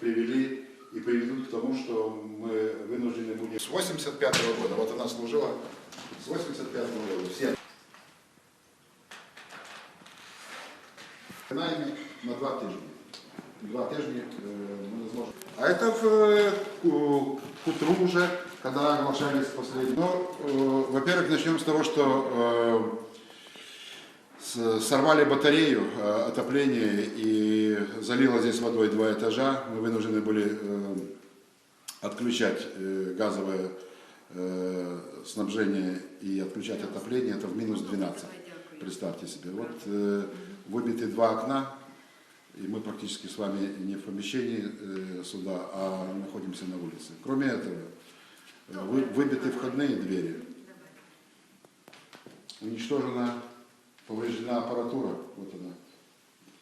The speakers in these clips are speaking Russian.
привели и приведут к тому, что мы вынуждены будем... С 85 года, вот она служила с 85 года, все. Принаймні на два тижні. Два тижні е, ми не зможемо. А это в, э, ку- к утру уже, когда оглашались последние. Ну, э, во-первых, начнем с того, что э, с- сорвали батарею э, отопления и залило здесь водой два этажа. Мы вынуждены были э, отключать э, газовое снабжение и отключать отопление. Это в минус 12. Представьте себе. Вот выбиты два окна, и мы практически с вами не в помещении суда, а находимся на улице. Кроме этого, вы- выбиты входные двери, уничтожена, повреждена аппаратура, вот она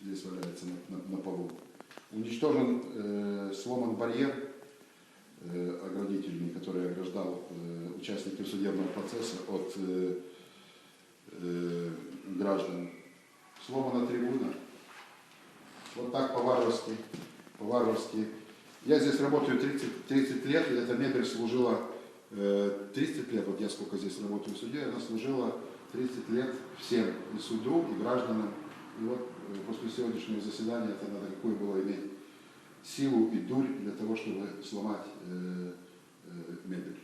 здесь валяется на, на- на полу. Уничтожен, э, сломан барьер э, оградительный, который ограждал э, участников судебного процесса от э, э, граждан. Сломана трибуна. Вот так по-варварски, по-варварски. Я здесь работаю 30, 30 лет, и эта мебель служила 30 лет, вот я сколько здесь работаю в суде, она служила 30 лет всем, и суду, и гражданам. И вот э, после сегодняшнего заседания это надо какую было иметь силу и дурь для того, чтобы сломать э, э, мебель.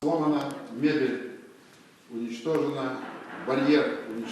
Сломана мебель, уничтожена, барьер уничтожен.